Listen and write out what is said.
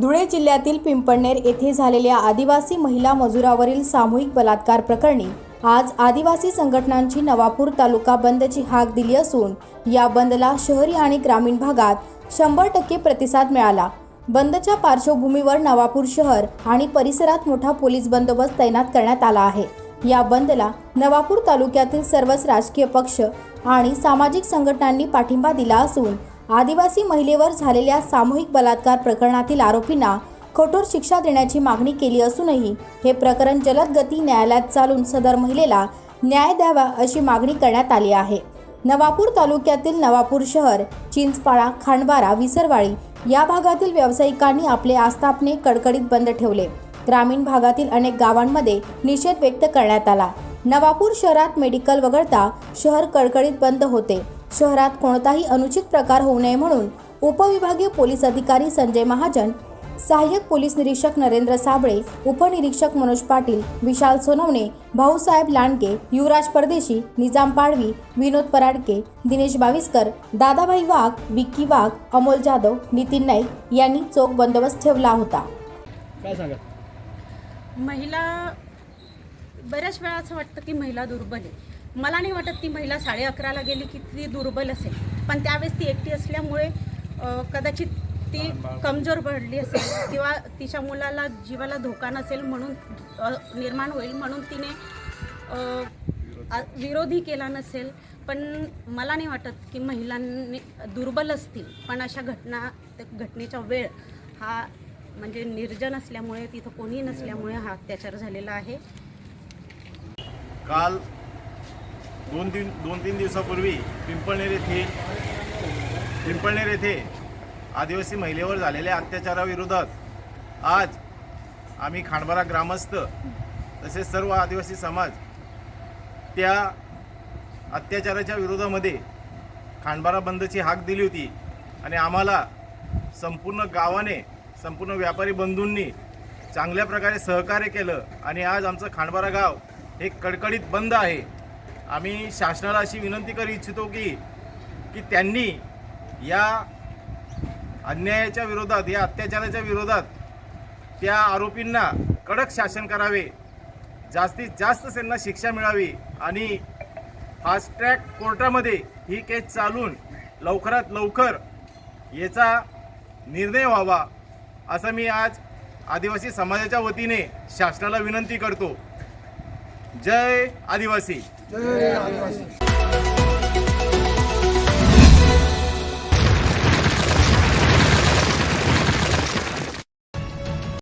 धुळे जिल्ह्यातील पिंपळनेर येथे झालेल्या आदिवासी महिला मजुरावरील सामूहिक बलात्कार प्रकरणी आज आदिवासी संघटनांची नवापूर तालुका बंदची हाक दिली असून या बंदला शहरी आणि ग्रामीण भागात शंभर टक्के प्रतिसाद मिळाला. बंदच्या पार्श्वभूमीवर नवापूर शहर आणि परिसरात मोठा पोलीस बंदोबस्त तैनात करण्यात आला आहे. या बंदला नवापूर तालुक्यातील सर्वच राजकीय पक्ष आणि सामाजिक संघटनांनी पाठिंबा दिला असून आदिवासी महिलेवर झालेल्या सामूहिक बलात्कार प्रकरणातील आरोपींना कठोर शिक्षा देण्याची मागणी केली असूनही हे प्रकरण जलद गती न्यायालयात चालून सदर महिलेला न्याय द्यावा अशी मागणी करण्यात आली आहे. नवापूर तालुक्यातील नवापूर शहर चिंचपाळा खांडबारा विसरवाडी या भागातील व्यावसायिकांनी आपले आस्थापने कडकडीत बंद ठेवले. ग्रामीण भागातील अनेक गावांमध्ये निषेध व्यक्त करण्यात आला. नवापूर शहरात मेडिकल वगळता शहर कडकडीत बंद होते. शहरात कोणताही अनुचित प्रकार होऊ नये म्हणून उपविभागीय पोलीस अधिकारी संजय महाजन सहाय्यक पोलीस निरीक्षक नरेंद्र साबळे उपनिरीक्षक मनोज पाटील विशाल सोनवणे भाऊसाहेब लांडगे युवराज परदेशी निजाम पाडवी विनोद पराडके दिनेश बाविस्कर दादाभाई वाघ विक्की वाघ अमोल जाधव नितीन नाईक यांनी चोख बंदोबस्त ठेवला होता. काय सांगा महिला बऱ्याच वेळा असं वाटतं की महिला दुर्बल आहे. मला नाही वाटत ती महिला साडे अकराला गेली की ती दुर्बल असेल. पण त्यावेळेस ती एकटी असल्यामुळे कदाचित ती कमजोर पडली असेल किंवा तिच्या मुलाला जीवाला धोका नसेल म्हणून निर्माण होईल म्हणून तिने विरोधी केला नसेल. पण मला नाही वाटत की महिलांनी दुर्बल असतील. पण अशा घटना घटनेचा वेळ हा म्हणजे निर्जन असल्यामुळे तिथं कोणी नसल्यामुळे हा अत्याचार झालेला आहे. काल दोन तीन दोन तीन दिवसापूर्वी पिंपळनेर येथे पिंपळनेर येथे आदिवासी महिलेवर झालेल्या अत्याचाराविरोधात आज आम्ही खांडबारा ग्रामस्थ तसेच सर्व आदिवासी समाज त्या अत्याचाराच्या विरोधामध्ये खांडबारा बंदची हाक दिली होती आणि आम्हाला संपूर्ण गावाने संपूर्ण व्यापारी बंधूंनी चांगल्या प्रकारे सहकार्य केलं आणि आज आमचं खांडबारा गाव हे कडकडीत बंद आहे. आम्ही शासनाला अशी विनंती करू इच्छितो की की त्यांनी या अन्यायाच्या विरोधात या अत्याचाराच्या विरोधात त्या आरोपींना कडक शासन करावे जास्तीत जास्त त्यांना शिक्षा मिळावी आणि फास्ट ट्रॅक कोर्टामध्ये ही केस चालून लवकरात लवकर याचा निर्णय व्हावा असं मी आज आदिवासी समाजाच्या वतीने शासनाला विनंती करतो. जय आदिवासी.